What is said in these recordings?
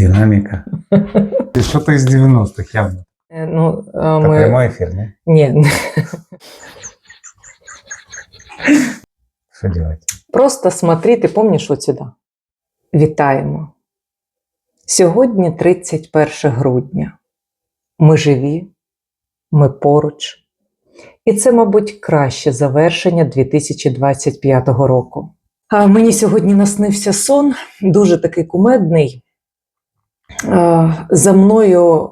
динаміка. Ти що то з 90-х явно. Е, Ну, е, Та ми... прямий ефір, не? Ні, Що делать? Просто смотри, ти помніш от сюди. Вітаємо. Сьогодні 31 грудня. Ми живі, ми поруч. І це, мабуть, краще завершення 2025 року. А мені сьогодні наснився сон, дуже такий кумедний. А, За мною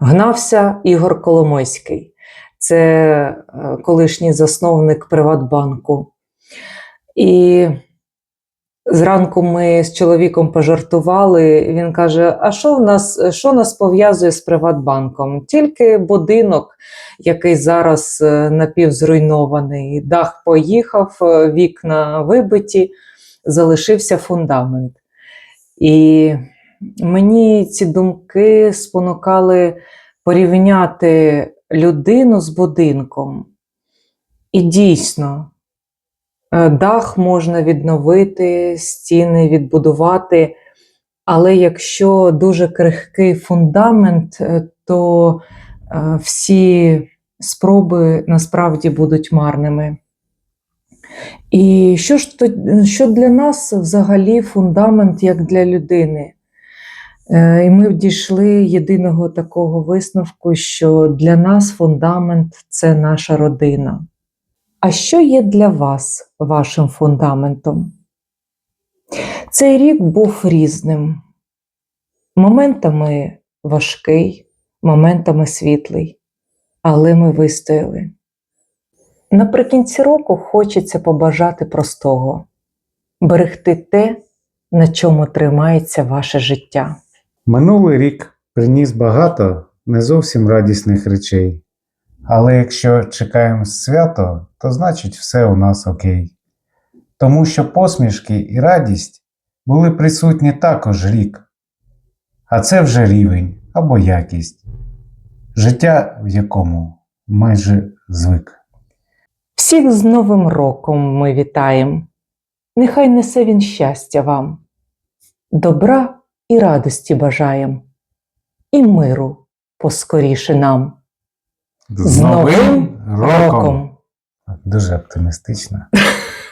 гнався Ігор Коломойський. Це е, колишній засновник Приватбанку. І зранку ми з чоловіком пожартували. Він каже: А що в нас, що нас пов'язує з Приватбанком? Тільки будинок, який зараз е, напівзруйнований. Дах поїхав, е, вікна вибиті, залишився фундамент. І мені ці думки спонукали порівняти людину з будинком. І дійсно, е, дах можна відновити, стіни відбудувати, але якщо дуже крихкий фундамент, е, то е, всі спроби насправді будуть марними. І що ж то, що для нас взагалі фундамент як для людини? Е, І ми дійшли єдиного такого висновку, що для нас фундамент це наша родина. А що є для вас вашим фундаментом? Цей рік був різним. Моментами важкий, моментами світлий, але ми вистояли. Наприкінці року хочеться побажати простого берегти те, на чому тримається ваше життя. Минулий рік приніс багато не зовсім радісних речей. Але якщо чекаємо свято, то значить все у нас окей. Тому що посмішки і радість були присутні також рік. А це вже рівень або якість. Життя, в якому майже звик. Всіх з Новим роком ми вітаємо. Нехай несе він щастя вам, добра і радості бажаєм, і миру поскоріше нам. З Новим роком! Дуже оптимістично.